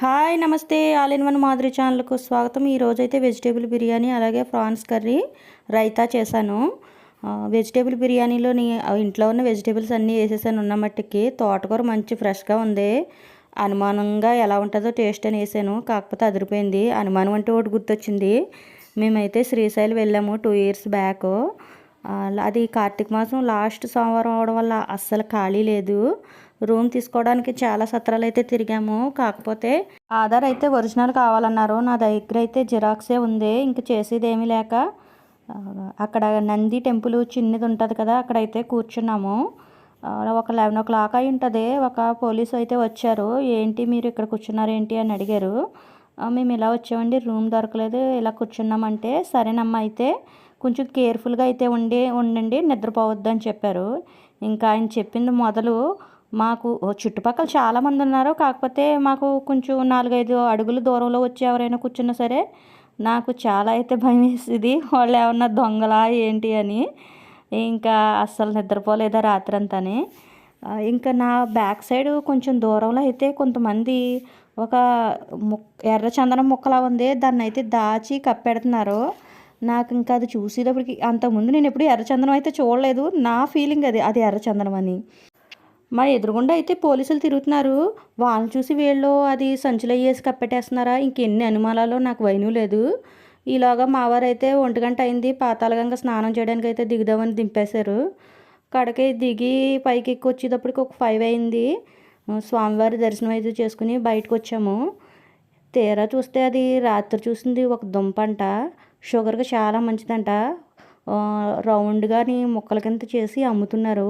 Hi నమస్తే. All in one Madhuri ఛానల్కు స్వాగతం. ఈరోజు అయితే వెజిటేబుల్ బిర్యానీ అలాగే ప్రాన్స్ కర్రీ రైతా చేశాను. వెజిటేబుల్ బిర్యానీలోని నీ ఇంట్లో ఉన్న వెజిటేబుల్స్ అన్నీ వేసేసాను. ఉన్న మట్టికి తోటకూర మంచి ఫ్రెష్గా ఉంది. అనుమానంగా ఎలా ఉంటుందో టేస్ట్ అని వేసాను. కాకపోతే అదిరిపోయింది. అనుమానం అంటే ఒకటి గుర్తొచ్చింది. మేమైతే శ్రీశైలం వెళ్ళాము టూ ఇయర్స్ బ్యాక్. అది కార్తీక మాసం లాస్ట్ సోమవారం అవడం వల్ల అస్సలు ఖాళీ లేదు. రూమ్ తీసుకోవడానికి చాలా సత్రాలు అయితే తిరిగాము. కాకపోతే ఆధార్ అయితే ఒరిజినల్ కావాలన్నారు. నా దగ్గర అయితే జిరాక్సే ఉంది. ఇంక చేసేది ఏమీ లేక అక్కడ నంది టెంపుల్ చిన్నది ఉంటుంది కదా అక్కడైతే కూర్చున్నాము. ఒక లెవెన్ ఓ క్లాక్ అయి ఉంటుంది. ఒక పోలీసు అయితే వచ్చారు. ఏంటి మీరు ఇక్కడ కూర్చున్నారు? ఏంటి? అని అడిగారు. మేము ఇలా వచ్చామండి. రూమ్ దొరకలేదు. ఇలా కూర్చున్నామంటే సరేనమ్మా అయితే కొంచెం కేర్ఫుల్గా అయితే ఉండి ఉండండి. నిద్రపోవద్దు అని చెప్పారు. ఇంకా ఆయన చెప్పింది మొదలు మాకు చుట్టుపక్కల చాలామంది ఉన్నారు. కాకపోతే మాకు కొంచెం నాలుగైదు అడుగులు దూరంలో వచ్చి ఎవరైనా కూర్చున్నా సరే నాకు చాలా అయితే భయం వేసేది. వాళ్ళు ఏమన్నా దొంగలా ఏంటి అని. ఇంకా అస్సలు నిద్రపోలేదా రాత్రి అంతానే ఇంకా నా బ్యాక్ సైడ్ కొంచెం దూరంలో అయితే కొంతమంది ఒక ముక్ ఎర్ర చందనం ముక్కలా ఉంది. దాన్ని అయితే దాచి కప్పెడుతున్నారు. నాకు ఇంకా అది చూసేటప్పటికి అంతకుముందు నేను ఎప్పుడు ఎర్రచందనం అయితే చూడలేదు. నా ఫీలింగ్ అది అది ఎర్రచందనం అని. మా ఎదురుగుండా అయితే పోలీసులు తిరుగుతున్నారు. వాళ్ళని చూసి వీళ్ళు అది సంచులు వేసి కప్పెట్టేస్తున్నారా? ఇంకెన్ని అనుమానాలు నాకు వైను లేదు. ఈలోగా మావారైతే ఒంటి గంట అయింది పాతాళగంగ స్నానం చేయడానికి అయితే దిగుదామని దింపేశారు. కడకి దిగి పైకి ఎక్కి వచ్చేటప్పటికి ఒక ఫైవ్ అయింది. స్వామివారి దర్శనం అయితే చేసుకుని బయటకు వచ్చాము. తీరా చూస్తే అది రాత్రి చూసింది ఒక దుంపంట. షుగర్కి చాలా మంచిదంట. రౌండ్గాని ముక్కల కింద చేసి అమ్ముతున్నారు.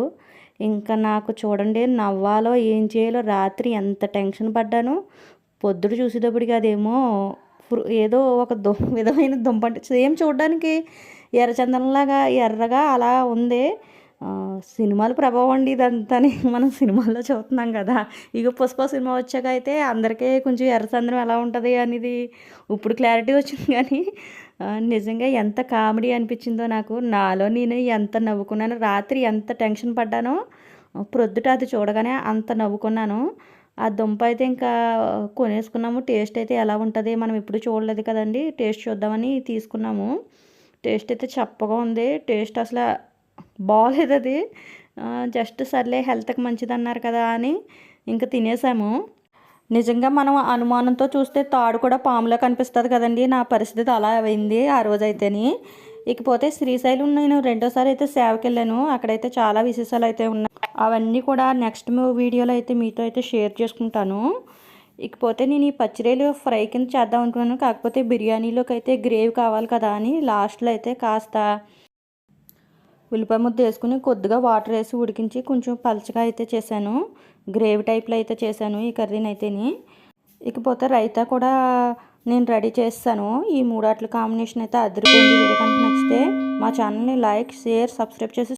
ఇంకా నాకు చూడండి నవ్వాలో ఏం చేయాలో రాత్రి ఎంత టెన్షన్ పడ్డాను పొద్దుడు చూసేటప్పటికి అదేమో ఏదో ఒక దు విధమైన దుంపంట సేమ్ చూడడానికి ఎర్రచందనంలాగా ఎర్రగా అలా ఉంది. సినిమాల ప్రభావం అండి ఇదంతా మనం సినిమాల్లో చూస్తున్నాం కదా. ఇక పుష్ప సినిమా వచ్చాక అయితే అందరికీ కొంచెం ఎర్రచందనం ఎలా ఉంటుంది అనేది ఇప్పుడు క్లారిటీ వచ్చింది కానీ నిజంగా ఎంత కామెడీ అనిపించిందో నాకు. నాలో నేను ఎంత నవ్వుకున్నాను రాత్రి ఎంత టెన్షన్ పడ్డానో ప్రొద్దుట అది చూడగానే అంత నవ్వుకున్నాను. ఆ దుంప అయితే ఇంకా కొనేసుకున్నాము. టేస్ట్ అయితే ఎలా ఉంటుంది మనం ఎప్పుడు చూడలేదు కదండి. టేస్ట్ చూద్దామని తీసుకున్నాము. టేస్ట్ అయితే చప్పగా ఉంది. టేస్ట్ అసలు బాగాలేదు అది. జస్ట్ సర్లే హెల్త్కి మంచిది అన్నారు కదా అని ఇంకా తినేసాము. నిజంగా మనం అనుమానంతో చూస్తే తాడు కూడా పాములో కనిపిస్తుంది కదండి. నా పరిస్థితి అలా అయింది ఆ రోజైతేని. ఇకపోతే శ్రీశైలం నేను రెండోసారి అయితే సేవకి వెళ్ళాను అక్కడైతే చాలా విశేషాలు అయితే ఉన్నాయి. అవన్నీ కూడా నెక్స్ట్ వీడియోలో అయితే మీతో అయితే షేర్ చేసుకుంటాను. ఇకపోతే నేను ఈ పచ్చిరేలు ఫ్రై కింద చేద్దాం అనుకున్నాను. కాకపోతే బిర్యానీలోకి అయితే గ్రేవీ కావాలి కదా అని లాస్ట్లో అయితే కాస్త ఉల్లిపాయ ముద్ద వేసుకుని కొద్దిగా వాటర్ వేసి ఉడికించి కొంచెం పలచగా అయితే చేశాను. గ్రేవీ టైప్లో అయితే చేశాను ఈ కర్రీని అయితేని ఇకపోతే రైతా కూడా నేను రెడీ చేస్తాను. ఈ మూడాట్ల కాంబినేషన్ అయితే అదిరిపోయింది వీడియో కనుక నచ్చితే మా ఛానల్ని లైక్ షేర్ సబ్స్క్రైబ్ చేసి